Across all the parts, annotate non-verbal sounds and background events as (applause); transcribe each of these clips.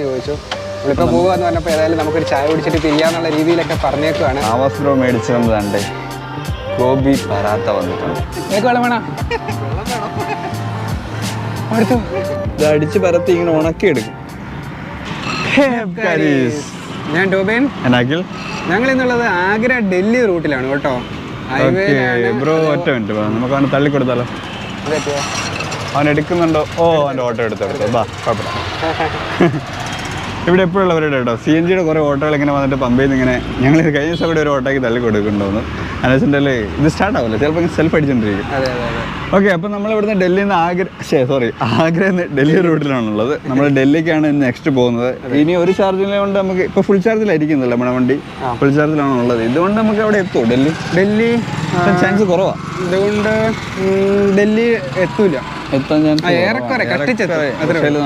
ചോദിച്ചു. നമ്മളിപ്പോൾ പോകുകയെന്ന് പറഞ്ഞപ്പോൾ ഏതായാലും നമുക്കൊരു ചായ കുടിച്ചിട്ട് പിരിയാന്നുള്ള രീതിയിലൊക്കെ പറഞ്ഞേക്കുവാണ്. ആവാസ് ബ്രോ മേടിച്ചു വന്നതാണ്ട് ഗോപി പരാത്ത വന്നിട്ടുണ്ട്. ഏക്ക് വെള്ളം വേണോ? അടുത്തു ഇത് അടിച്ച് പരത്തി ഇങ്ങനെ ഉണക്കി എടുക്കും. ഞാൻ ടോബേൻ. എന്നാക്കിൽ ഞങ്ങൾ ഇന്നുള്ളത് ആഗ്ര ഡൽഹി റൂട്ടിലാണ് കേട്ടോ. ബ്രോ ഒറ്റ മിനിറ്റ് നമുക്ക് അവനെ തള്ളി കൊടുത്താലോ അതൊക്കെ അവൻ എടുക്കുന്നുണ്ടോ? ഓ അവന്റെ ഓട്ടോ എടുത്തെടുത്തു ബാ കുഴപ്പമില്ല. ഇവിടെ എപ്പോഴുള്ളവരുടെ കേട്ടോ സി എൻ ജിയുടെ കുറേ ഓട്ടോകൾ ഇങ്ങനെ വന്നിട്ട് പമ്പയിൽ നിന്ന് ഇങ്ങനെ ഞങ്ങൾ കഴിഞ്ഞ ദിവസം ഇവിടെ ഒരു ഓട്ടോയ്ക്ക് തള്ളി കൊടുക്കുന്നുണ്ടോന്ന് എന്നുവെച്ചിട്ടുണ്ടെങ്കിൽ ഇത് സ്റ്റാർട്ട് ആവില്ല ചിലപ്പോൾ സെൽഫ് അടിച്ചുകൊണ്ടിരിക്കും ഓക്കെ അപ്പം നമ്മൾ ഇവിടുന്ന് ഡൽഹിയിൽ നിന്ന് ആഗ്ര ശേ സോറി ആഗ്ര നിന്ന് ഡൽഹി റൂട്ടിലാണുള്ളത്. നമ്മൾ ഡൽഹിക്കാണ് നെക്സ്റ്റ് പോകുന്നത്. ഇനി ഒരു ചാർജിനെ കൊണ്ട് നമുക്ക് ഇപ്പോൾ ഫുൾ ചാർജിലായിരിക്കുന്നില്ല നമ്മുടെ വണ്ടി. ഫുൾ ചാർജിലാണ് ഉള്ളത്. ഇതുകൊണ്ട് നമുക്ക് അവിടെ എത്തുമോ ഡൽഹി? ഡൽഹി ചാൻസ് കുറവാ. ഇതുകൊണ്ട് ഡൽഹി എത്തൂല. എത്താൻ ചാൻസ് ഏറെക്കുറെ,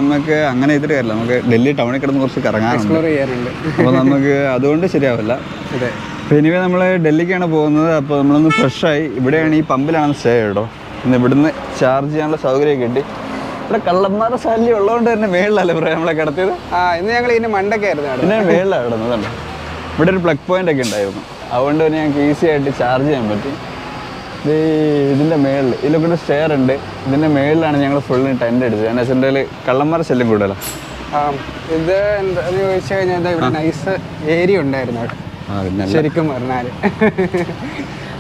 നമുക്ക് അങ്ങനെ ഇതിട്ട് കാര്യമില്ല നമുക്ക് ഡൽഹി ടൗണിൽ കിടന്ന് കുറച്ച് കറങ്ങാറുണ്ട്. അപ്പോൾ നമുക്ക് അതുകൊണ്ട് ശരിയാവില്ല. അതെ. അപ്പോൾ ഇനിവേ നമ്മൾ ഡൽഹിക്കാണ് പോകുന്നത്. അപ്പോൾ നമ്മളൊന്ന് ഫ്രഷായി ഇവിടെയാണ് ഈ പമ്പിലാണ് സ്റ്റേ കേട്ടോ ഇന്ന് ഇവിടുന്ന് ചാർജ് ചെയ്യാനുള്ള സൗകര്യം കിട്ടി. ഇവിടെ കള്ളന്മാരുടെ ശല്യം ഉള്ളതുകൊണ്ട് തന്നെ മേളിലല്ലേ പറയാം നമ്മളെ കിടത്തിയത്? ആ ഇന്ന് ഞങ്ങൾ ഇതിന് മണ്ടക്കായിരുന്നു പിന്നെ മേളിലാണ് കിടന്നതുണ്ട് ഇവിടെ ഒരു പ്ലഗ് പോയിന്റ് ഒക്കെ ഉണ്ടായിരുന്നു. അതുകൊണ്ട് തന്നെ ഞങ്ങൾക്ക് ഈസി ആയിട്ട് ചാർജ് ചെയ്യാൻ പറ്റി. ഇത് ഇതിന്റെ മേളിൽ ഇതിലൊക്കെ ഒരു സ്റ്റെയർ ഉണ്ട്. ഇതിന്റെ മേളിലാണ് ഞങ്ങൾ ഫുള്ള് ടെന്റ് അടിച്ചത് എന്നു വെച്ചിട്ടുണ്ടെങ്കിൽ കള്ളന്മാരുടെ ശല്യം കൂടുതലാണ് ആ ഇത് എന്താ ചോദിച്ചു കഴിഞ്ഞാൽ ഇവിടെ നൈസ് ഏരിയ ഉണ്ടായിരുന്നു അവിടെ. ശരിക്കും പറഞ്ഞാൽ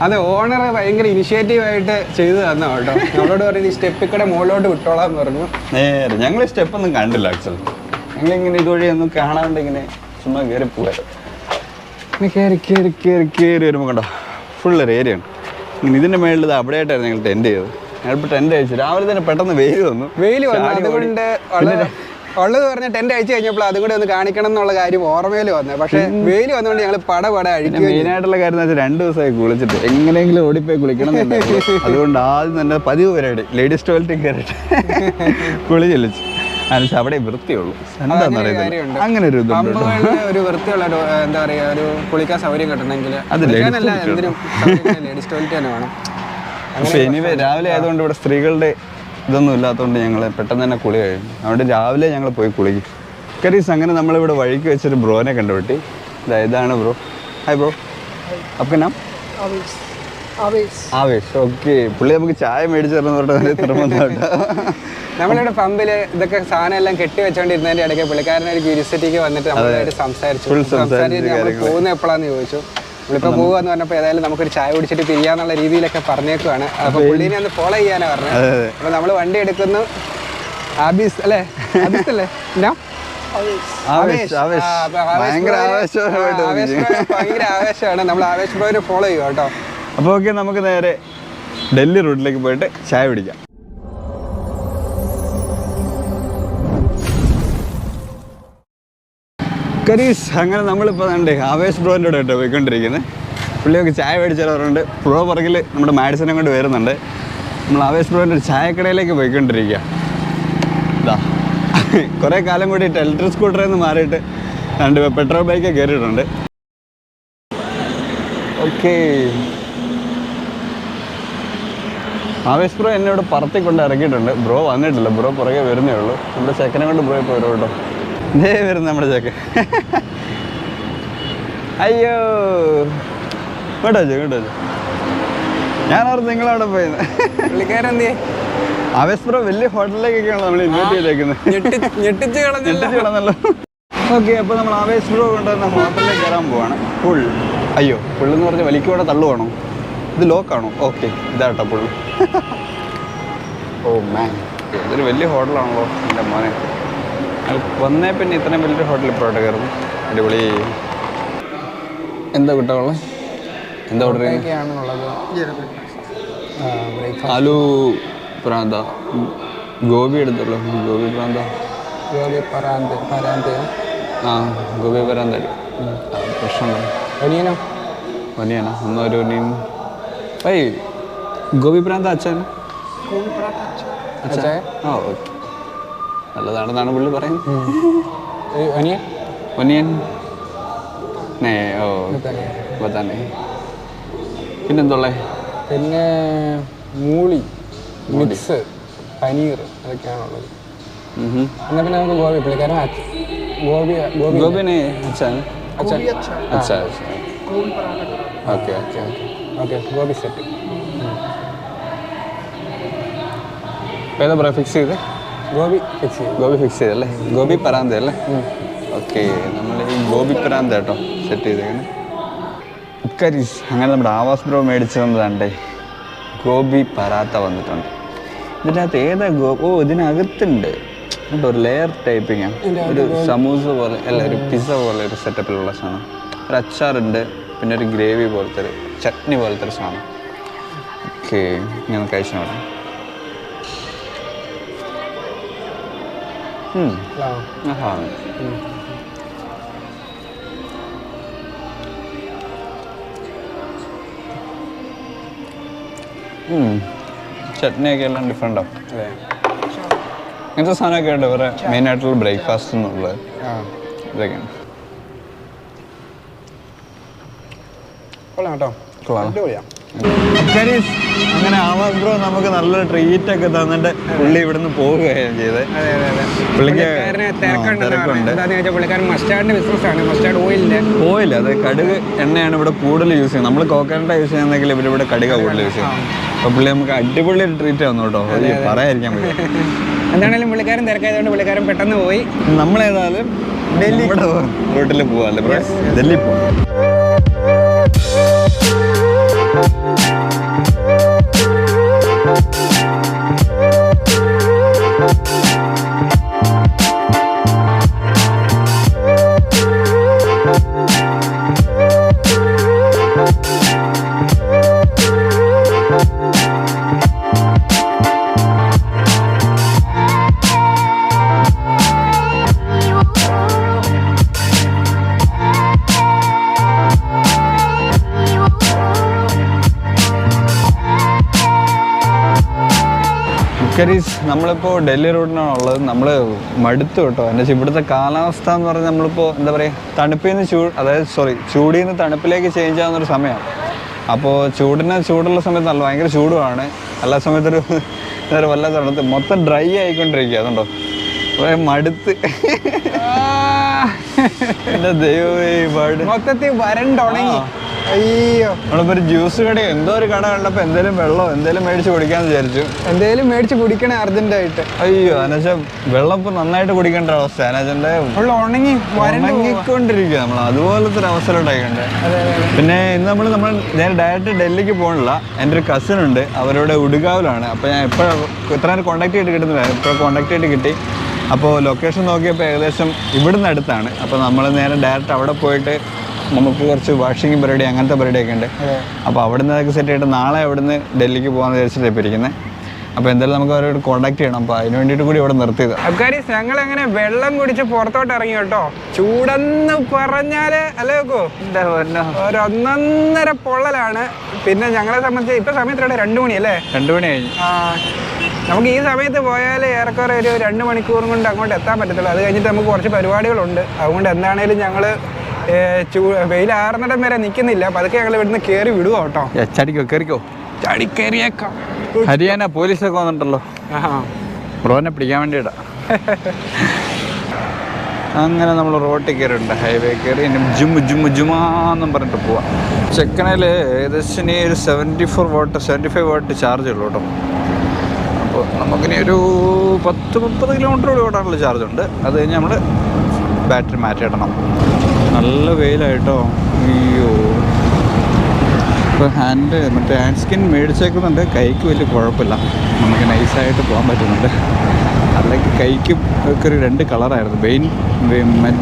അത് ഓണർ ഭയങ്കര ഇനിഷ്യേറ്റീവ് ആയിട്ട് ചെയ്തു തന്ന കേട്ടോ. നമ്മളോട് പറഞ്ഞു ഈ സ്റ്റെപ്പിൽ കൂടെ മുകളിലോട്ട് വിട്ടോളാം പറഞ്ഞു. നേരെ ഞങ്ങൾ സ്റ്റെപ്പ് ഒന്നും കണ്ടില്ല ആക്ച്വലി ഞങ്ങളിങ്ങനെ ഇതുവഴി ഒന്നും കാണാണ്ട് ഇങ്ങനെ ചുമ്മാ കയറി ഇങ്ങനെ കയറി കയറി കയറി കയറി വരുമ്പോൾ കണ്ടോ ഫുൾ ഒരു ഏരിയ ഉണ്ട് ഇങ്ങനെ ഇതിന്റെ മേളിൽ ഇത് അവിടെ ആയിട്ടായിരുന്നു ഞങ്ങൾ ടെന്റ് ചെയ്തത്. ഞങ്ങൾ ഇപ്പോൾ ടെന്റ് അയച്ചു രാവിലെ തന്നെ പെട്ടെന്ന് വെയിൽ വന്നു. വെയിൽ വന്നു. അതുകൊണ്ട് ഉള്ളത് ഉള്ളത് പറഞ്ഞ ടെന്റ് അയച്ചു കഴിഞ്ഞപ്പോൾ അതും കൂടെ ഒന്ന് കാണിക്കണം എന്നുള്ള കാര്യം ഓർമ്മയിൽ വന്നത് പക്ഷെ വെയിൽ വന്നുകൊണ്ട് ഞങ്ങൾ പട പട മെയിൻ ആയിട്ടുള്ള കാര്യം എന്ന് വെച്ചാൽ രണ്ട് ദിവസമായി കുളിച്ചിട്ട്. എങ്ങനെയെങ്കിലും ഓടിപ്പോയി കുളിക്കണം. അതുകൊണ്ട് ആദ്യം തന്നെ പതിവ് പരിപാടി. ലേഡീസ് ടോയ്ലറ്റിൽ കയറിയിട്ട് കുളി ചെല്ലിച്ചു. എന്നുവെച്ചാൽ അവിടെ വൃത്തിയുള്ളൂ. എന്താണെന്ന്. അങ്ങനെ ഒരു. ഒരു വൃത്തിയുള്ള ഒരു, എന്താ പറയുക ഒരു കുളിക്കാൻ സൗകര്യം കിട്ടണമെങ്കിൽ അത് ലേഡീസ് ടോയ്ലറ്റ് തന്നെ വേണം. പക്ഷേ രാവിലെ ആയതുകൊണ്ട് ഇവിടെ സ്ത്രീകളുടെ ഇതൊന്നും ഇല്ലാത്തതുകൊണ്ട് ഞങ്ങൾ പെട്ടെന്ന് തന്നെ കുളി കഴിഞ്ഞു. അതുകൊണ്ട് രാവിലെ ഞങ്ങൾ പോയി കുളിക്കും. കരീസ് അങ്ങനെ നമ്മളിവിടെ വഴിക്ക് വെച്ചൊരു ബ്രോനെ കണ്ടുപിട്ടി ഇതാ ഇതാണ് ബ്രോ. ഹായ് ബ്രോ അപ്പം ആവേശ്. ഓക്കെ. പുള്ളി നമുക്ക് ചായ മേടിച്ചു തരണം പറഞ്ഞിട്ട് തിരുമന്താട്ടോ (laughs) നമ്മളിവിടെ പമ്പിൽ ഇതൊക്കെ സാധനം എല്ലാം കെട്ടി വെച്ചോണ്ടിരുന്നതിന്റെ ഇടയ്ക്ക് പുള്ളിക്കാരൻ ഒരു ക്യൂരിയോസിറ്റിക്ക് വന്നിട്ട് നമ്മളായിട്ട് സംസാരിച്ചു. പോകുന്ന എപ്പോഴാന്ന് ചോദിച്ചു. നമ്മളിപ്പോ പോവാന്ന് പറഞ്ഞപ്പോ ഏതായാലും നമുക്കൊരു ചായ കുടിച്ചിട്ട് പിരിയാന്നുള്ള രീതിയിലൊക്കെ പറഞ്ഞേക്കുവാണ്. അപ്പൊ പുള്ളിനെ ഒന്ന് ഫോളോ ചെയ്യാനാ പറഞ്ഞത് അപ്പൊ നമ്മൾ വണ്ടി എടുക്കുന്നു. ആബീസ് അല്ലേ? ആബീസ് അല്ലേ? എന്നാ? അപ്പൊ ഭയങ്കര ആവേശമാണ്. നമ്മൾ ആവേശം ഫോളോ ചെയ്യുക കേട്ടോ. അപ്പോൾ ഓക്കെ നമുക്ക് നേരെ ഡൽഹി റൂട്ടിലേക്ക് പോയിട്ട് ചായ പിടിക്കാം കരീസ് അങ്ങനെ നമ്മളിപ്പോൾ കണ്ട് ആവേശ് ബ്രോന്റെ കൂടെ കേട്ടോ പോയിക്കൊണ്ടിരിക്കുന്നത് പുള്ളിയൊക്കെ ചായ മേടിച്ചവരുണ്ട്. ബ്രോ പുറകിൽ നമ്മുടെ മാഡിസനെ കൊണ്ട് വരുന്നുണ്ട്. നമ്മൾ ആവേശ് ബ്രോന്റെ ഒരു ചായക്കടയിലേക്ക് പോയിക്കൊണ്ടിരിക്കുക ഇതാ കുറേ കാലം കൂടിയിട്ട് ഇലക്ട്രിക് സ്കൂട്ടറിൽ നിന്ന് മാറിയിട്ട് രണ്ട് പെട്രോൾ ബൈക്ക് കയറിയിട്ടുണ്ട്. ഓക്കെ. ആവേശ് ബ്രോ എന്നെ ഇവിടെ പറത്തി കൊണ്ട് ഇറക്കിയിട്ടുണ്ട്. ബ്രോ വന്നിട്ടില്ല ബ്രോ പുറകെ വരുന്നേ ഉള്ളൂ. നമ്മുടെ ചെക്കനെ കൊണ്ട് ബ്രോ കേട്ടോ. ഇതേ വരുന്നു നമ്മുടെ ചേക്ക്. അയ്യോ. കേട്ടോ ചോ കേട്ടോ ഞാൻ ഓർത്ത് നിങ്ങളവിടെ പോയത്? ആവേശ് ബ്രോ വലിയ ഹോട്ടലിലേക്കൊക്കെയാണ് നമ്മൾ ഇൻവൈറ്റ് ചെയ്തേക്കുന്നത് ഞെട്ടി ഞെട്ടിച്ച് കളഞ്ഞില്ല. ഓക്കെ അപ്പോൾ നമ്മൾ ആവേശ് ബ്രോ കൊണ്ടുവന്ന ഹോട്ടലിലേക്ക് കയറാൻ പോവാണ്. ഫുൾ അയ്യോ ഫുള്ളെന്ന് പറഞ്ഞാൽ വലിക്കൂടെ തള്ളുവാണോ? ഇത് ലോക്കാണോ ഓക്കെ ഇതാട്ടോ ഫുൾ (laughs) ഓ മാൻ ഇതൊരു വലിയ ഹോട്ടലാണല്ലോ എന്റെ മോനെ. വന്നേ പിന്നെ ഇത്രയും വലിയൊരു ഹോട്ടലിൽ പോയിട്ട് കയറുന്നു. അടിപൊളി. എന്താ കിട്ടാവുള്ള എന്താ ഓർഡർ ചെയ്യുന്നത് ആലു പ്രാന്ത. ഗോപി എടുത്തുള്ളൂ ഗോപി പ്രാന്ത. ഗോപി പറാന്ത് പരാന്ത്. ആ ഗോപി പരാന്ത. പ്രശ്നമുണ്ടോ ഒനിയനോ? ഒനിയന? ഒന്നൊരു ഒനിയൻ. ഏയ് ഗോപി പ്രാന്ത അച്ഛൻ. അച്ഛാ ആ ഓക്കെ. നല്ലതാണെന്നാണ് പുള്ളി പറയുന്നത് ഒനിയൻ ഓ ബത്താനെ പിന്നെന്തുള്ളേ പിന്നെ മൂളി മിക്സ് പനീർ അതൊക്കെയാണുള്ളത് എന്നാൽ പിന്നെ നമുക്ക് ഗോപി പുള്ളിക്കാരൻ ഗോപി ഗോപി ഗോപിനെ അച്ഛൻ അച്ഛൻ അച്ഛാ okay okay okay okay Gopi set ഏതാ പ്രിഫിക്സ് ചെയ്തേ ഗോപി ഫിക്സ് ചെയ്ത് ഗോപി ഫിക്സ് ചെയ്തല്ലേ ഗോപി പരാന്ത അല്ലേ? ഓക്കെ നമ്മൾ ഈ ഗോപി പരാന്ത കേട്ടോ സെറ്റ് ചെയ്തേക്കണേ. കരീസ് അങ്ങനെ നമ്മുടെ ആവാസ് ബ്രോ മേടിച്ചു തന്നതാണ്ടേ ഗോപി പരാത്ത വന്നിട്ടുണ്ട്. ഇതിനകത്ത് ഏതാ ഗോ ഓ ഇതിനകത്തുണ്ട്. എന്നിട്ട് ഒരു ലെയർ ടൈപ്പിങ് ഒരു സമൂസ പോലെ അല്ല ഒരു പിസ്സ പോലെ ഒരു സെറ്റപ്പിലുള്ള സാധനം. ഒരു അച്ചാറുണ്ട് പിന്നെ ഒരു ഗ്രേവി പോലത്തെ ഒരു ചട്നി പോലത്തെ ഒരു സാധനം. ഓക്കെ ഞാൻ കഴിച്ചു നോക്കാം. ഉം. ആ ആഹാ. ഉം. ചട്നിയൊക്കെ എല്ലാം ഡിഫറെന്റ് ആവും അതെ. ഇങ്ങനത്തെ സാധനമൊക്കെ ഉണ്ട്? വേറെ മെയിൻ ആയിട്ടുള്ള ബ്രേക്ക്ഫാസ്റ്റ് എന്നുള്ളത് ഇതൊക്കെയാണ് കൊള്ളാം കേട്ടോ. കൊള്ളാം. അങ്ങനെ ആവാസ് ബ്രോ നമുക്ക് നല്ലൊരു ട്രീറ്റ് ഒക്കെ തന്നിട്ട് പുള്ളി ഇവിടുന്ന് പോവുകയാണ് ചെയ്തത്. പുള്ളിക്കാരൻ മസ്റ്റാർഡിന്റെ ബിസിനസ് ആണ്. മസ്റ്റാർഡ് ഓയിലിന്റെ ഓയിൽ അത് കടുക് എണ്ണയാണ് ഇവിടെ കൂടുതൽ യൂസ് ചെയ്യുന്നത്. നമ്മൾ കോക്കനട്ട യൂസ് ചെയ്യുന്നെങ്കിൽ ഇവിടെ കടുക കൂടുതൽ യൂസ് ചെയ്യും അപ്പൊ പുള്ളി നമുക്ക് അടിപൊളി ഒരു ട്രീറ്റ് തന്നു കേട്ടോ. അത് പറയാതിരിക്കാൻ പറ്റും (laughs) എന്താണേലും പുള്ളിക്കാരൻ തിരക്കായതുകൊണ്ട് പുള്ളിക്കാരൻ പെട്ടെന്ന് പോയി. നമ്മളേതായാലും ഡൽഹി. റൂട്ടിൽ പോവാല്ലേ ഡൽഹി പോവാം. Thank you. നമ്മളിപ്പോൾ ഡൽഹി റൂട്ടിനാണ് ഉള്ളത്. നമ്മൾ മടുത്തു കേട്ടോ. എന്താ വെച്ചാൽ ഇവിടുത്തെ കാലാവസ്ഥ എന്ന് പറഞ്ഞാൽ നമ്മളിപ്പോൾ എന്താ പറയുക തണുപ്പിൽ നിന്ന് ചൂട് അതായത് സോറി ചൂടിൽ നിന്ന് തണുപ്പിലേക്ക് ചേഞ്ച് ആവുന്നൊരു സമയമാണ് അപ്പോൾ ചൂടിന് ചൂടുള്ള സമയത്ത് നല്ല ഭയങ്കര ചൂടുമാണ്. എല്ലാ സമയത്തൊരു എന്താ വല്ല തണുത്ത് മൊത്തം ഡ്രൈ ആയിക്കൊണ്ടിരിക്കുക അതുണ്ടോ മടുത്ത്. (laughs) എന്റെ ദൈവമേ മൊത്തത്തിൽ വരണ്ടുണങ്ങി. അയ്യോ. നമ്മളിപ്പോൾ ഒരു ജ്യൂസ് കട എന്തോ ഒരു കട കണ്ടപ്പോ എന്തേലും വെള്ളം എന്തേലും മേടിച്ച് കുടിക്കാൻ വിചാരിച്ചു. എന്തേലും മേടിച്ച് കുടിക്കണേ അർജന്റായിട്ട്. അയ്യോ എന്നുവെച്ചാൽ വെള്ളം ഇപ്പൊ നന്നായിട്ട് കുടിക്കേണ്ട അവസ്ഥ അനച്ചന്റെ ഉണങ്ങി. ഉണങ്ങിക്കൊണ്ടിരിക്കുക നമ്മൾ അതുപോലത്തെ ഒരു അവസരം അതെ പിന്നെ ഇന്ന് നമ്മൾ നമ്മൾ ഞാൻ ഡയറക്റ്റ് ഡൽഹിക്ക് പോകണില്ല എന്റെ ഒരു കസിൻ ഉണ്ട്. അവരുടെ ഉടുകാവിലാണ്. അപ്പോൾ ഞാൻ എപ്പോഴും ഇത്ര നേരം കോൺടാക്ട് ചെയ്ത് കിട്ടുന്നില്ല. ഇപ്പോൾ കോൺടാക്ട് ചെയ്ത് കിട്ടി. അപ്പോൾ ലൊക്കേഷൻ നോക്കിയപ്പോൾ ഏകദേശം ഇവിടുന്ന് അടുത്താണ്. അപ്പോൾ നമ്മൾ നേരെ ഡയറക്റ്റ് അവിടെ പോയിട്ട് നമുക്ക് കുറച്ച് വാഷിംഗ് പരിപാടി അങ്ങനത്തെ പരിപാടിയൊക്കെ ഉണ്ട്. അപ്പോൾ അവിടുന്ന് അതൊക്കെ സെറ്റ് ചെയ്തിട്ട് നാളെ അവിടുന്ന് ഡൽഹിക്ക് പോകാൻ വിചാരിച്ചിട്ട് ഇപ്പോൾ ഇരിക്കുന്നത് അപ്പോൾ എന്തായാലും നമുക്ക് അവരോട് കോൺടാക്ട് ചെയ്യണം. അപ്പോൾ അതിന് വേണ്ടിയിട്ട് കൂടി ഇവിടെ നിർത്തിയത്. അബ്കാരി ഞങ്ങൾ അങ്ങനെ വെള്ളം കുടിച്ച് പുറത്തോട്ട് ഇറങ്ങി കേട്ടോ ചൂടെന്ന് പറഞ്ഞാൽ അല്ലേ വെക്കോ ഒരു ഒന്നൊന്നര പൊള്ളലാണ്. പിന്നെ ഞങ്ങളെ സംബന്ധിച്ച് ഇപ്പൊ ഇവിടെ? രണ്ടു മണി അല്ലേ? രണ്ടു മണി കഴിഞ്ഞു. ആ, നമുക്ക് ഈ സമയത്ത് പോയാൽ ഏറെക്കുറെ ഒരു രണ്ട് മണിക്കൂറും കൊണ്ട് അങ്ങോട്ട് എത്താൻ പറ്റത്തുള്ളൂ. അത് കഴിഞ്ഞിട്ട് നമുക്ക് കുറച്ച് പരിപാടികളുണ്ട്. അതുകൊണ്ട് എന്താണേലും ഞങ്ങൾ ചൂ വെയിലാറുന്നിടം വരെ നിൽക്കുന്നില്ല പതുക്കെ ഞങ്ങൾ ഇവിടുന്ന് കയറി വിടുവോ കേട്ടോ? ചടിക്കോ കയറിക്കോ ചടി കയറിയേക്കാം ഹരിയാന പോലീസൊക്കെ വന്നിട്ടല്ലോ റോനെ ബ്രോനെ പിടിക്കാൻ വേണ്ടിയിട്ടാ അങ്ങനെ നമ്മൾ റോട്ടിൽ കയറിയിട്ടുണ്ട് ഹൈവേ കയറി ഇനി ജുമ്മു ജുമ്മു ജുമാന്നും പറഞ്ഞിട്ട് പോവാം. ചെക്കനയിൽ ഏകദേശം ഇനി ഒരു seventy four vote seventy five vote charge ഉള്ളൂ കേട്ടോ. അപ്പോൾ നമുക്കിനി ഒരു പത്ത് മുപ്പത് കിലോമീറ്റർ ഓടാനുള്ള ചാർജ് ഉണ്ട്. അത് കഴിഞ്ഞ് നമ്മൾ ബാറ്ററി മാറ്റിയിടണം. നല്ല വെയിലായിട്ടോ. അയ്യോ. ഇപ്പോൾ ഹാൻഡ് മറ്റേ ഹാൻഡ് സ്കിൻ മേടിച്ചേക്കുന്നുണ്ട്. കൈക്ക് വലിയ കുഴപ്പമില്ല. നമുക്ക് നൈസായിട്ട് പോകാൻ പറ്റുന്നുണ്ട്. അല്ലെങ്കിൽ കൈക്ക് ഒക്കെ ഒരു രണ്ട് കളറായിരുന്നു. ബെയിൻ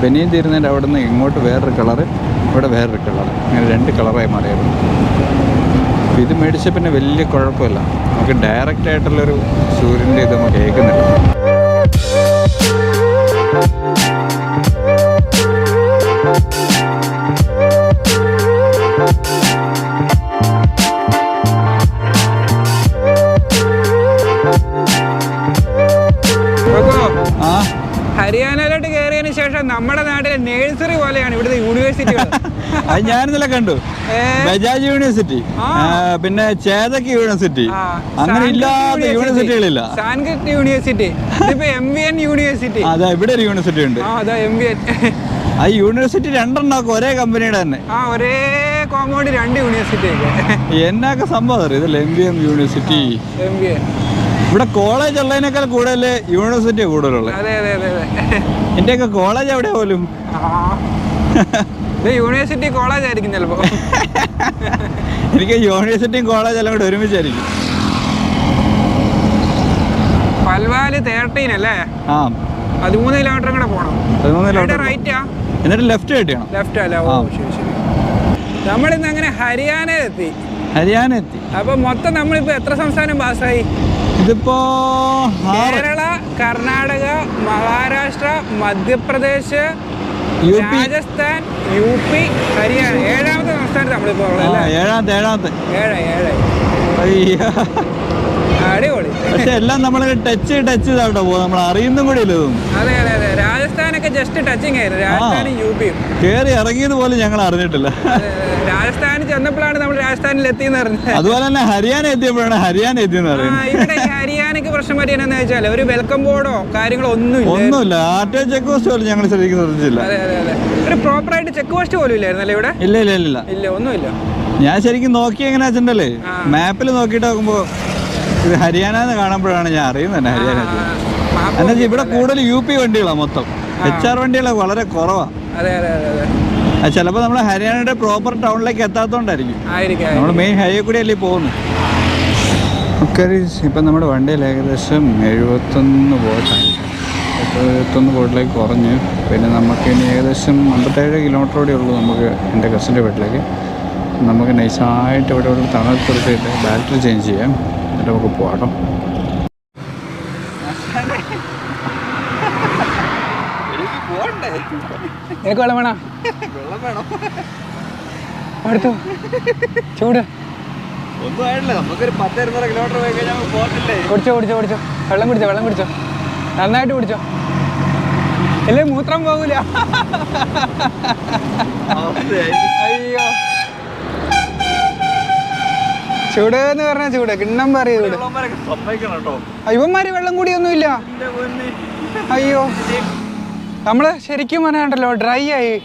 ബനിയൻ തീരുന്നതിന്റെ അവിടെ നിന്ന് ഇങ്ങോട്ട് വേറൊരു കളറ് ഇവിടെ വേറൊരു കളർ അങ്ങനെ രണ്ട് കളറായി മാറിയായിരുന്നു ഇത് മേടിച്ച പിന്നെ വലിയ കുഴപ്പമില്ല. നമുക്ക് ഡയറക്റ്റ് ആയിട്ടുള്ളൊരു സൂര്യന്റെ ഇത് നമുക്ക് കേൾക്കുന്നില്ല. അത് ഞാനിന്നലെ കണ്ടു. ബജാജ് യൂണിവേഴ്സിറ്റി. പിന്നെ ചേതക് യൂണിവേഴ്സിറ്റി. അങ്ങനെ ഇല്ലാത്ത യൂണിവേഴ്സിറ്റികളില്ല. Sanskrit university. M V N university. അതെ ഇവിടെ ഒരു യൂണിവേഴ്സിറ്റി ഉണ്ട്. ആ അതാ എം വി എൻ. ആ യൂണിവേഴ്സിറ്റി രണ്ടെണ്ണമൊക്കെ ഒരേ കമ്പനിയുടെ തന്നെ. ആ ഒരേ കോമ്പൗണ്ട് രണ്ട് യൂണിവേഴ്സിറ്റി എന്നൊക്കെ സംഭവം അറിയാം? ഇതല്ലേ M B M university. M ഇവിടെ കോളേജ് ഉള്ളതിനേക്കാൾ കൂടുതൽ യൂണിവേഴ്സിറ്റി കൂടുതലുള്ളത്. എന്റെയൊക്കെ കോളേജ് എവിടെ പോലും? യൂണിവേഴ്സിറ്റി കോളേജ് ആയിരിക്കും ചിലപ്പോ. (laughs) എനിക്ക് യൂണിവേഴ്സിറ്റിയും കോളേജ് എല്ലാം കൂടെ ഒരുമിച്ചായിരിക്കും. പൽവാൽ തേർട്ടീൻ അല്ലേ? ആ. പതിമൂന്ന് കിലോമീറ്റർ കൂടെ പോകണം പതിമൂന്ന് കിലോമീറ്റർ റൈറ്റാ എന്നിട്ട് ലെഫ്റ്റ് കിട്ടിയാണ് ലെഫ്റ്റ് അല്ല? ഓ ആ. ശരി ശരി. നമ്മളിന്ന് അങ്ങനെ ഹരിയാനയിലെത്തി. ഹരിയാന എത്തി അപ്പൊ മൊത്തം നമ്മളിപ്പോ എത്ര സംസ്ഥാനം പാസ്സായി ഇതിപ്പോ Kerala Karnataka Maharashtra Madhya Pradesh U P Rajasthan U P Haryana. ഏഴാമത്തെ സംസ്ഥാനത്ത് നമ്മൾ ഉള്ളത് ഏഴാമത്തെ ഏഴാമത്തെ. ഏഴ് ഏഴ്. അടിപൊളി. പക്ഷെ എല്ലാം നമ്മൾ ടച്ച് ടച്ച് ചെയ്താട്ടോ പോകും നമ്മൾ അറിയുന്നും കൂടി ഇല്ല അതെ അതെ അതെ. രാജസ്ഥാനൊക്കെ ജസ്റ്റ് ടച്ചിങ് ആയിരുന്നു. രാജസ്ഥാനും യു പിയും. കയറി ഇറങ്ങിയത് പോലും ഞങ്ങൾ അറിഞ്ഞിട്ടില്ല. രാജസ്ഥാനിൽ ചെന്നപ്പോഴാണ് നമ്മൾ രാജസ്ഥാനിൽ എത്തിയെന്ന് അറിഞ്ഞത്. അതുപോലെ തന്നെ ഹരിയാന എത്തിയപ്പോഴാണ് ഹരിയാന എത്തിയെന്ന് അറിയുന്നത്. പ്രശ്നം പറ്റിയെന്ന് വെച്ചാൽ ഒരു വെൽക്കം ബോർഡോ കാര്യങ്ങളോ ഒന്നും ആർ ഒന്നുമില്ല ആർട്ടോ ചെക്ക് പോസ്റ്റ് പോലും ഞങ്ങൾ ശരിക്കും ശ്രദ്ധിച്ചില്ല. അതെ അതെ അതെ. ഒരു പ്രോപ്പറായിട്ട് ചെക്ക് പോസ്റ്റ് പോലും ഇല്ലായിരുന്നല്ലേ ഇവിടെ? ഇല്ല ഇല്ല ഇല്ല ഇല്ല. ഒന്നുമില്ല. ഞാൻ ശരിക്കും നോക്കി എങ്ങനെ വെച്ചിട്ടുണ്ടല്ലേ മാപ്പിൽ നോക്കിയിട്ട് നോക്കുമ്പോ ഇത് ഹരിയാന എന്ന് കാണുമ്പോഴാണ് ഞാൻ അറിയുന്നത് ഹരിയാന എന്നുവെച്ചാൽ ഇവിടെ കൂടുതൽ യു പി വണ്ടികളാണ് മൊത്തം. എച്ച് ആർ വണ്ടികളൊക്കെ വളരെ കുറവാണ് അതെ അതെ അതെ അതെ. ചിലപ്പോൾ നമ്മൾ ഹരിയാനയുടെ പ്രോപ്പർ ടൗണിലേക്ക് എത്താത്തോണ്ടായിരിക്കും. നമ്മൾ നമ്മൾ മെയിൻ ഹൈവേ കൂടി അല്ലേ പോകുന്നത്. ഒക്കെ ഇപ്പം നമ്മുടെ വണ്ടിയിൽ ഏകദേശം എഴുപത്തൊന്ന് ബോട്ടായി എഴുപത്തൊന്ന് ബോട്ടിലേക്ക് കുറഞ്ഞ് പിന്നെ നമുക്ക് ഇനി ഏകദേശം അമ്പത്തേഴ് കിലോമീറ്റർ കൂടി ഉള്ളൂ നമുക്ക് എന്റെ കസിന്റെ വീട്ടിലേക്ക്. നമുക്ക് നൈസായിട്ട് ഇവിടെ ഉള്ള തണൽ കൊടുത്തിട്ട് ബാറ്ററി ചേഞ്ച് ചെയ്യാം. എന്നിട്ട് നമുക്ക് പോകാം വേണം? വെള്ളം വേണോ. അടുത്തു? ചൂട്. ഒന്നും ആയിട്ടില്ല. നമുക്കൊരു പത്തിരുന്നൂറ് കിലോമീറ്റർ പോയി കഴിഞ്ഞാൽ പോകത്തില്ലേ? കുടിച്ചോ കുടിച്ചോ കുടിച്ചോ. വെള്ളം കുടിച്ചോ വെള്ളം കുടിച്ചോ. നന്നായിട്ട് കുടിച്ചോ. അല്ലേ മൂത്രം പോകൂല. അയ്യോ. ചൂട് എന്ന് പറഞ്ഞാൽ ചൂട്. കിണ്ണം പറയ ചൂട് ഇവന്മാര് വെള്ളം കൂടിയൊന്നുമില്ല. അയ്യോ. നമ്മൾ ശരിക്കും പറയാണ്ടല്ലോ ഡ്രൈ ആയി.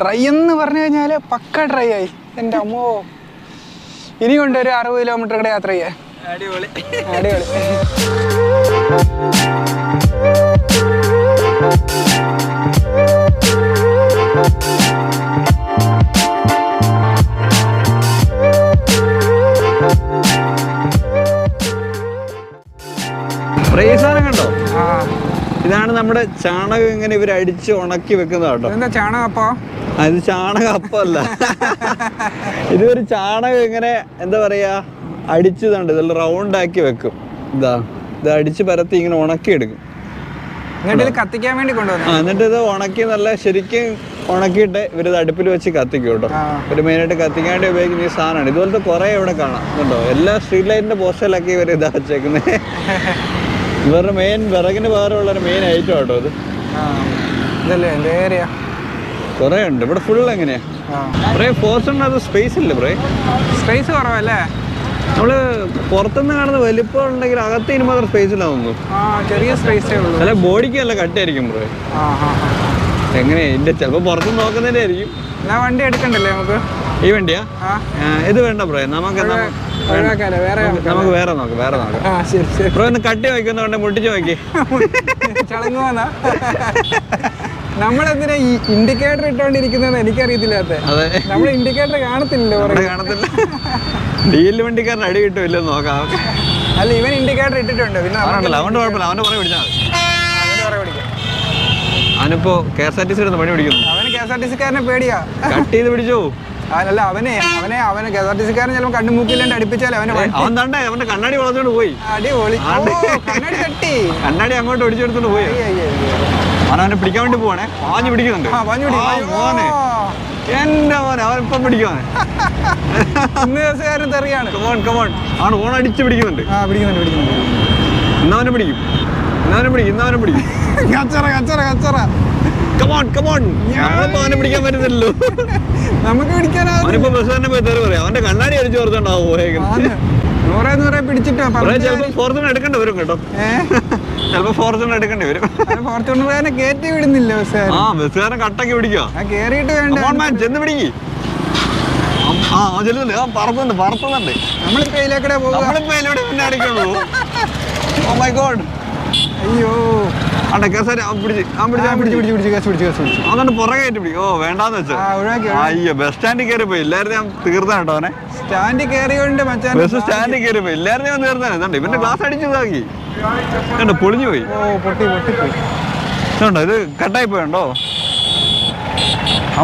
ഡ്രൈ എന്ന് പറഞ്ഞു കഴിഞ്ഞാൽ പക്ക ഡ്രൈ ആയി. എന്റെ അമ്മോ. ഇനി കൊണ്ട് ഒരു അറുപത് കിലോമീറ്റർ കൂടെ യാത്ര ചെയ്യേ. അടിപൊളി. അടിപൊളി. കണ്ടോ? ഇതാണ് നമ്മുടെ ചാണകം ഇങ്ങനെ ഇവർ അടിച്ച് ഉണക്കി വെക്കുന്നതാട്ടോ ഇതെന്താ ചാണകം അപ്പോ അത് ചാണകം അപ്പല്ല ഇതൊരു ചാണകം ഇങ്ങനെ എന്താ പറയാ അടിച്ചതുണ്ട് ഇതെല്ലാം റൗണ്ട് ആക്കി വെക്കും. ഇതാ ഇത് അടിച്ച് പരത്തി ഇങ്ങനെ ഉണക്കി എടുക്കും എന്നിട്ട് ഇത് കത്തിക്കാൻ വേണ്ടി കൊണ്ടുവന്നു എന്നിട്ട് ഇത് ഉണക്കി നല്ല ശരിക്കും ഉണക്കിയിട്ട് ഇവരിത് അടുപ്പിൽ വെച്ച് കത്തിക്കും കേട്ടോ. ഒരു മെയിനായിട്ട് കത്തിക്കാൻ വേണ്ടി ഉപയോഗിക്കുന്ന ഈ സാധനമാണ്. ഇതുപോലത്തെ കുറേ ഇവിടെ കാണാം. കണ്ടോ? എല്ലാ സ്ട്രീറ്റ് ലൈറ്റിന്റെ പോസ്റ്ററിലൊക്കെ ഇവർ ഇതാ വെച്ചേക്കുന്നത് (laughs) ഇവരുടെ മെയിൻ വിറകിന് പകരമുള്ള ഒരു മെയിൻ ഐറ്റം കേട്ടോ ഇത്. ഇതല്ലേ എന്റെ ഏരിയ കുറേ ഉണ്ട്. ഇവിടെ ഫുൾ എങ്ങനെയാ? ബ്രേ സ്പേസ് ഇല്ല ബ്രേ? സ്പേസ് കുറവല്ലേ? നമ്മൾ പുറത്തുനിന്ന് കാണുന്ന വലിപ്പം ഉണ്ടെങ്കിൽ അകത്ത് ഇനി മാത്രം സ്പേസ് ഉണ്ടാവുന്നു ചെറിയ സ്പേസേ ഉള്ളൂ. അല്ല ബോഡിക്ക് നല്ല കട്ടായിരിക്കും ബ്രോ. എങ്ങനെ ഇതിന്റെ ചിലപ്പോൾ പുറത്തുനിന്ന് നോക്കുന്നതിന്റെ ആയിരിക്കും. ഞാൻ വണ്ടി എടുക്കണ്ടല്ലേ നമുക്ക്? ഈ വണ്ടിയാ? ഇത് വേണ്ട ബ്രോ. നമുക്ക് നമുക്ക് വേറെ നോക്കാം വേറെ നോക്കാം. ബ്രോ ഒന്ന് കട്ടി വയ്ക്കുന്നുണ്ട് മുട്ടിച്ച് നോക്കി. (laughs) ചളങ്ങുവാന്നാ. (laughs) നമ്മളെന്തിനാ ഈ ഇൻഡിക്കേറ്റർ ഇട്ടോണ്ടിരിക്കുന്നത് എനിക്കറിയത്തില്ലാത്ത നമ്മൾ ഇൻഡിക്കേറ്റർ കാണത്തില്ലല്ലോ കാണത്തില്ല. ഡീലിൽ വണ്ടിക്കാരൻ അടി കിട്ടില്ല നോക്കാം അല്ല ഇവൻ ഇൻഡിക്കേറ്റർ ഇട്ടിട്ടുണ്ട്. പിന്നെ കുഴപ്പമില്ല. അവന്റെ പുറകെ പിടിച്ചാൽ അവനിപ്പോ K S R T C പണി പിടിക്കുന്നു. അവന് കെ എസ് ആർ ടി സിക്കാരനെ പേടിയാ. കട്ട് ചെയ്ത് പിടിച്ചോ. അല്ല അവനെ അവനെ അവന് കെ എസ് ആർ ടി സിക്കാരൻ ചിലപ്പോൾ കണ്ണുമൂക്കില്ലാണ്ട് അടിപ്പിച്ചാലേ അവനെ അവൻ തണ്ടേ അവന്റെ കണ്ണാടി വളർന്നുകൊണ്ട് പോയി. അടിപൊളി. ഓ, കണ്ണാടി തട്ടി. കണ്ണാടി അങ്ങോട്ട് ഒടിച്ചെടുത്തോണ്ട് പോയി. അവനെ പിടിക്കാൻ വേണ്ടി പോവാണേ. പാഞ്ഞു പിടിക്കുന്നുണ്ട്. മോനെ. എന്റെ മോനെ അവൻ ഇപ്പം പിടിക്കുവാണ് (laughs) ദിവസക്കാരൻ തെറിയാണ്. കമോൺ കമോൺ അവൻ ഓൺ അടിച്ച് പിടിക്കുന്നുണ്ട്. ആ പിടിക്കുന്നുണ്ട് പിടിക്കുന്നുണ്ട്. ഇന്നവനെ പിടിക്കും. ഇന്നവനെ പിടിക്കും ഇന്നവനെ പിടിക്കും. (laughs) കച്ചറ കച്ചറ കച്ചറ. കമോൺ കമോൺ അവനെ പിടിക്കാൻ പറ്റുന്നില്ലല്ലോ. (laughs) നമുക്ക് പിടിക്കാനാ അവനിപ്പോ ബസ് തന്നെ പോയി തെറി പറയാം. അവന്റെ കണ്ണാടി അടിച്ചു പോയേക്കുന്നത്. നൂറെ നൂറെ പിടിച്ചിട്ടോ ചിലപ്പോ ഫോർച്യൂണർ എടുക്കേണ്ടി വരും കേട്ടോ. ചിലപ്പോ ഫോർച്യൂണർ എടുക്കേണ്ടി വരും. ഫോർച്യൂണർ കയറ്റി വിടുന്നില്ല ബസ്സുകാരൻ. ആ ബസ്സുകാരൻ കട്ടക്ക് പിടിക്കുക ആ കേറിയിട്ട് വേണ്ട. ചെന്ന് പിടിക്ക്. ആ ചെല്ലുന്നുണ്ട്. ആ പറത്തുന്നുണ്ട് പറത്തുന്നുണ്ട്. നമ്മളിപ്പോ ഇതിലേക്കടെ പോവുക നമ്മളിപ്പോ ഇതിലൂടെ പിന്നെ അടിക്കുള്ളൂ ഓ മൈ ഗോഡ് അയ്യോ. ആണ്ടെ കേസാരി ആ പിടിച്ച് ആ ആ, പിടിച്ച് ആ പിടിച്ച്. പിടിച്ച് പിടിച്ച് പിടിച്ച് കേസ് പിടിച്ച് കേസ് പിടിച്ച് അതുകൊണ്ട് പിടിക്കും ഓ വേണ്ടാന്ന് അയ്യോ ബസ് സ്റ്റാൻഡിൽ കയറി പോയി. ഇല്ലായിരുന്നു ഞാൻ തീർന്ന കേട്ടോ അവനെ. സ്റ്റാൻഡിൽ കയറിയോണ്ട് മച്ചാൻ ബസ് സ്റ്റാൻഡിൽ കയറി പോയി. ഇല്ലായിരുന്നു ഞാൻ ഇതുണ്ട് ഇവന്റെ ഗ്ലാസ് അടിച്ചു ഇതാക്കി. കണ്ടോ പൊളിഞ്ഞു പോയി. ഓ പൊട്ടി പൊട്ടിപ്പോയി ഇതുണ്ടോ ഇത് കട്ടായി പോയണ്ടോ?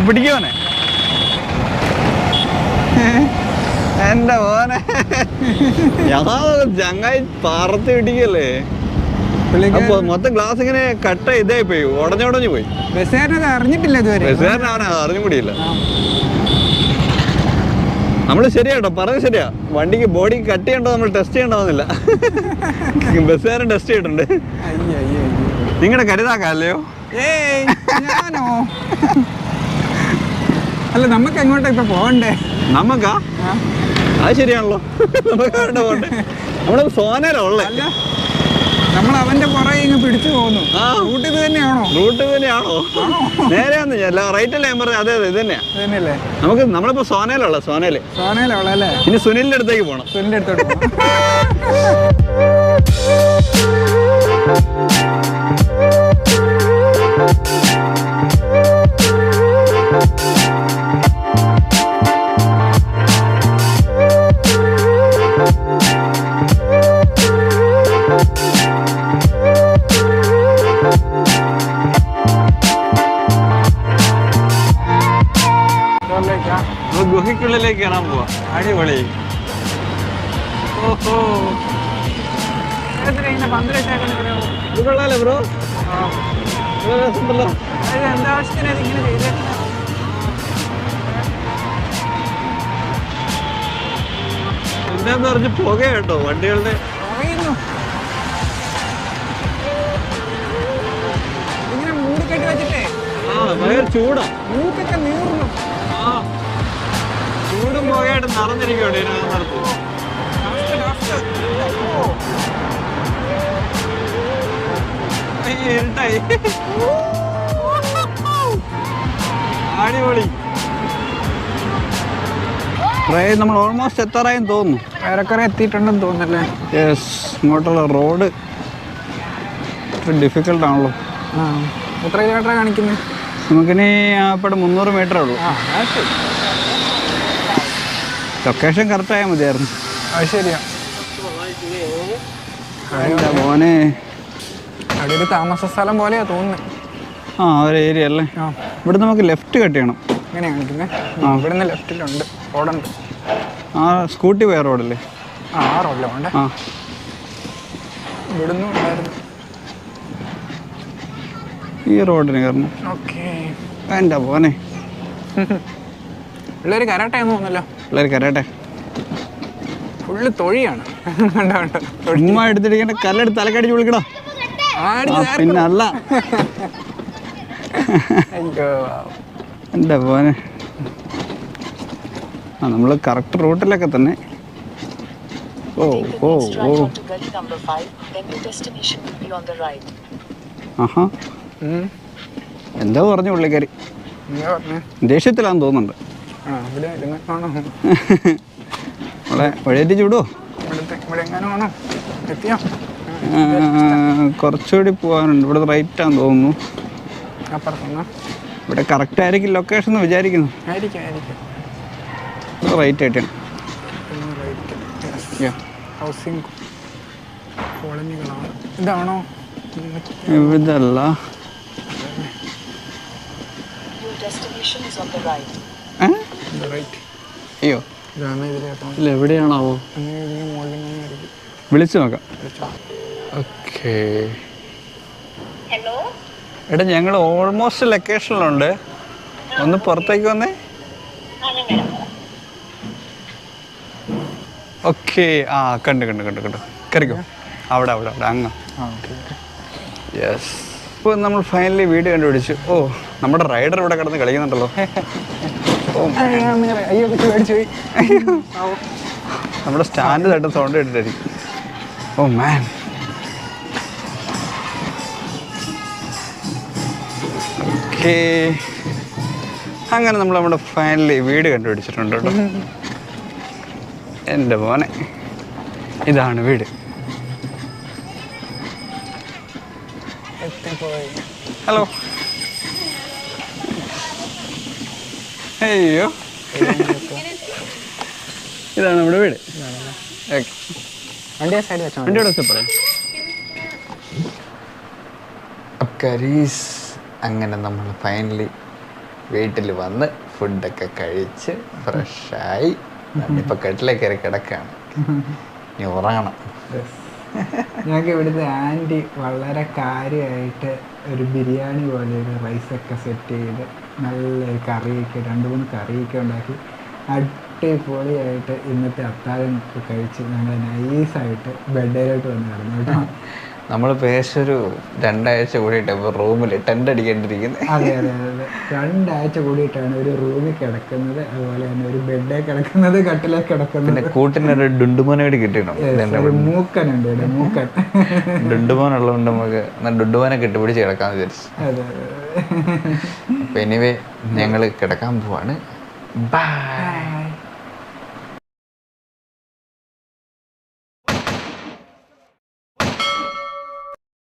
പിടിക്കുവനെ എന്റെ മോനെ. ഞാൻ ചങ്ങായി പറത്ത് പിടിക്കല്ലേ അപ്പൊ മൊത്തം ഗ്ലാസ് ഇങ്ങനെ കട്ട ഇതായി പോയി ഉടഞ്ഞുടഞ്ഞു പോയി. ബസ്സുകാരനത് അറിഞ്ഞിട്ടില്ല ഇതുവരെ. ബസ്സുകാരൻ അവനെ അറിഞ്ഞും കൂടിയില്ല. നമ്മൾ ശരിയാട്ടോ പറഞ്ഞ ശരിയാ. വണ്ടിക്ക് ബോഡി കട്ട് ചെയ്യണ്ടോ നമ്മൾ ടെസ്റ്റ് ചെയ്യണ്ടോന്നില്ല (laughs) ബസ്സുകാരൻ ടെസ്റ്റ് ചെയ്തിട്ടുണ്ട്. നിങ്ങളുടെ കരുതാക്കല്ലയോ? ഞാനോ? അല്ല നമുക്ക് എങ്ങോട്ടാ ഇപ്പൊ പോകണ്ടേ? നമുക്കാ അത് ശരിയാണല്ലോ. (laughs) നമുക്ക് സോനയിലാ ഉള്ളേ. അല്ല. നമ്മൾ അവന്റെ പുറകെ ഇങ്ങ് പിടിച്ചു പോകുന്നു. ആ. റൂട്ട് ഇത് തന്നെയാണോ? റൂട്ട് തന്നെയാണോ? നേരെയാന്ന് ഞാൻ റൈറ്റ് അല്ലേ ഞാൻ പറഞ്ഞത് അതെ അതെ ഇത് തന്നെയാ. തന്നെയല്ലേ? നമുക്ക് നമ്മളിപ്പോ സോനയിലുള്ള സോനയിൽ. സോനയിലുള്ള അല്ലേ ഇനി സുനിലിന്റെ അടുത്തേക്ക് പോണം. സുനിലിന്റെ അടുത്തോട്ട് പോകാം (laughs) നമ്മൾ ഗുഹയ്ക്കുള്ളിലേക്ക് കയറാൻ പോവാ. അടിപൊളി. ഓഹോ? ഇത് കൊള്ളാലോ ബ്രോ. രസമുണ്ടല്ലോ. ചെയ്തേക്കുന്നത് എന്താന്ന് പറഞ്ഞ് പുക കേട്ടോ വണ്ടികളുടെ. ഇങ്ങനെ മൂടിക്കെട്ടി വെച്ചിട്ടേ? ആ ഭയങ്കര ചൂടാ. മൂക്കൊക്കെ നീർന്നു ആ ചൂടും പുകയായിട്ട് നടന്നിരിക്കുകയാണ് ഇതിനകത്ത് ഇരുട്ടായി. അടിപൊളി. ട്രെയിൻ നമ്മൾ ഓൾമോസ്റ്റ് എത്താറായെന്ന് തോന്നുന്നു. ഏറെക്കുറെ എത്തിയിട്ടുണ്ടെന്ന് തോന്നുന്നല്ലേ? യെസ് ഇങ്ങോട്ടുള്ള റോഡ് ഡിഫിക്കൽട്ട് ആണല്ലോ. ആ. എത്ര കിലോമീറ്ററാണ് കാണിക്കുന്നത് നമുക്കിനി ഇപ്പോൾ മുന്നൂറ് മീറ്ററേ ഉള്ളൂ. ആ ലൊക്കേഷൻ കറക്റ്റ് ആയാൽ മതിയായിരുന്നു. അത് ശരിയാ. മോനെ? അവിടെ ഒരു താമസ സ്ഥലം പോലെയാ തോന്നുന്നത് ആ ഒരു ഏരിയ അല്ലേ? ഇവിടെ നമുക്ക് ലെഫ്റ്റ് കട്ട് ചെയ്യണം. ഇങ്ങനെ കാണിക്കുന്നത് ആ. നിന്ന് ലെഫ്റ്റിലുണ്ട് റോഡുണ്ട്. ആ സ്കൂട്ടി പോയ റോഡല്ലേ ആ ആ റോഡിലെ ഉണ്ട് ആ. ഇവിടുന്ന് ഉണ്ടായിരുന്നു. ഈ റോഡിന് കയറണം. ഓക്കെ. വേണ്ട പോനെ (laughs) പിള്ളേർ കരാട്ടയെന്ന് തോന്നല്ലോ പിള്ളേർ കരട്ടെ ഫുള്ള് തൊഴിയാണ്. ചുമ്മാ എടുത്തിരിക്കേണ്ട കല്ലെടുത്ത് തലക്കടിച്ച് വിളിക്കണോ ആടിച്ച് ആ പിന്നെ അല്ല അയ്യോ. എന്റെ പോനെ ആ നമ്മൾ കറക്റ്റ് റൂട്ടിലൊക്കെ തന്നെ. ഓ ഓ ഓ. right onto gully number 5, then your destination will be on the right. ആഹാ എന്താ പറഞ്ഞു പുള്ളിക്കാരി? എന്താ ദേഷ്യത്തിലാന്ന് തോന്നുന്നുണ്ട്. നമ്മളെ (laughs) വഴിയേറ്റി ചൂടോ? കുറച്ചുകൂടി പോകാനുണ്ട്. ഇവിടെ റൈറ്റ് ആണെന്ന് തോന്നുന്നു ഇവിടെ കറക്റ്റ് ആയിരിക്കും ലൊക്കേഷൻ എന്ന് വിചാരിക്കുന്നു. റൈറ്റ് ആയിട്ടാണ്. ഹൗസിംഗ് കോളനികളാണ്. ഇതാണോ? ഇതല്ല. Your destination is on the right. അയ്യോ. ഇല്ല എവിടെയാണാവോ? വിളിച്ചു നോക്കാം. ഓക്കേ. എടാ ഞങ്ങൾ ഓൾമോസ്റ്റ് ലൊക്കേഷനിലുണ്ട് ഒന്ന് പുറത്തേക്ക് വന്നേ. ഓക്കെ. ആ കണ്ടു കണ്ടു കണ്ടു കണ്ടു. കറിക്കോ. അവിടെ അവിടെ അവിടെ. അങ്ങ്. യെസ് ഇപ്പോൾ നമ്മൾ ഫൈനലി വീട് കണ്ടുപിടിച്ചു. ഓ നമ്മുടെ റൈഡർ ഇവിടെ കിടന്ന് കളിക്കുന്നുണ്ടല്ലോ. (laughs) നമ്മുടെ സ്റ്റാൻഡ് തട്ട് സൗണ്ട് കേട്ടിട്ടായിരിക്കും. ഓ അങ്ങനെ നമ്മൾ നമ്മുടെ ഫൈനലി വീട് കണ്ടുപിടിച്ചിട്ടുണ്ട് കേട്ടോ. എന്റെ മോനെ. ഇതാണ് വീട്. ഹലോ അയ്യോ. ഇതാണ് നമ്മുടെ വീട്. അങ്ങനെ നമ്മൾ ഫൈനലി വീട്ടിൽ വന്ന് ഫുഡൊക്കെ കഴിച്ച് ഫ്രഷായി ഇപ്പൊ കെട്ടിലേക്ക് കയറി കിടക്കാണ്. ഇനി ഉറങ്ങണം. ഞങ്ങൾക്ക് ഇവിടുത്തെ ആന്റി വളരെ കാര്യമായിട്ട് ഒരു ബിരിയാണി പോലെ ഒരു റൈസൊക്കെ സെറ്റ് ചെയ്ത് നല്ലൊരു കറിയൊക്കെ രണ്ട് മൂന്ന് കറിയൊക്കെ ഉണ്ടാക്കി അടിപൊളിയായിട്ട് ഇന്നത്തെ അത്താഴം കഴിച്ച് ഞങ്ങൾ നൈസായിട്ട് ബെഡിലോട്ട് വന്ന് കിടന്നു കേട്ടോ. നമ്മളിപ്പോൾ പേശൊരു ഒരു രണ്ടാഴ്ച കൂടിയിട്ട് റൂമിൽ ടെന്റ് അടിക്കേണ്ടിരിക്കുന്നത് അതെ അതെ അതെ രണ്ടാഴ്ച കൂടിയിട്ടാണ് ഒരു റൂമിൽ കിടക്കുന്നത്. അതുപോലെ തന്നെ ഒരു ബെഡേ കിടക്കുന്നത് കട്ടിലേ കിടക്കുന്നത്. പിന്നെ കൂട്ടിനൊരു ഡുണ്ടുമോനോട് കിട്ടിയിട്ടുണ്ട്. മൂക്കനുണ്ട് ഇവിടെ മൂക്കൻ. ഡുണ്ടുമോൻ ഉള്ളതുകൊണ്ട് നമുക്ക് ഡുണ്ടുമോനെ കെട്ടിപ്പിടിച്ച് കിടക്കാൻ വിചാരിച്ചു. അതെ അതെ എനിവേ ഞങ്ങൾ കിടക്കാൻ പോവാണ്. ബൈ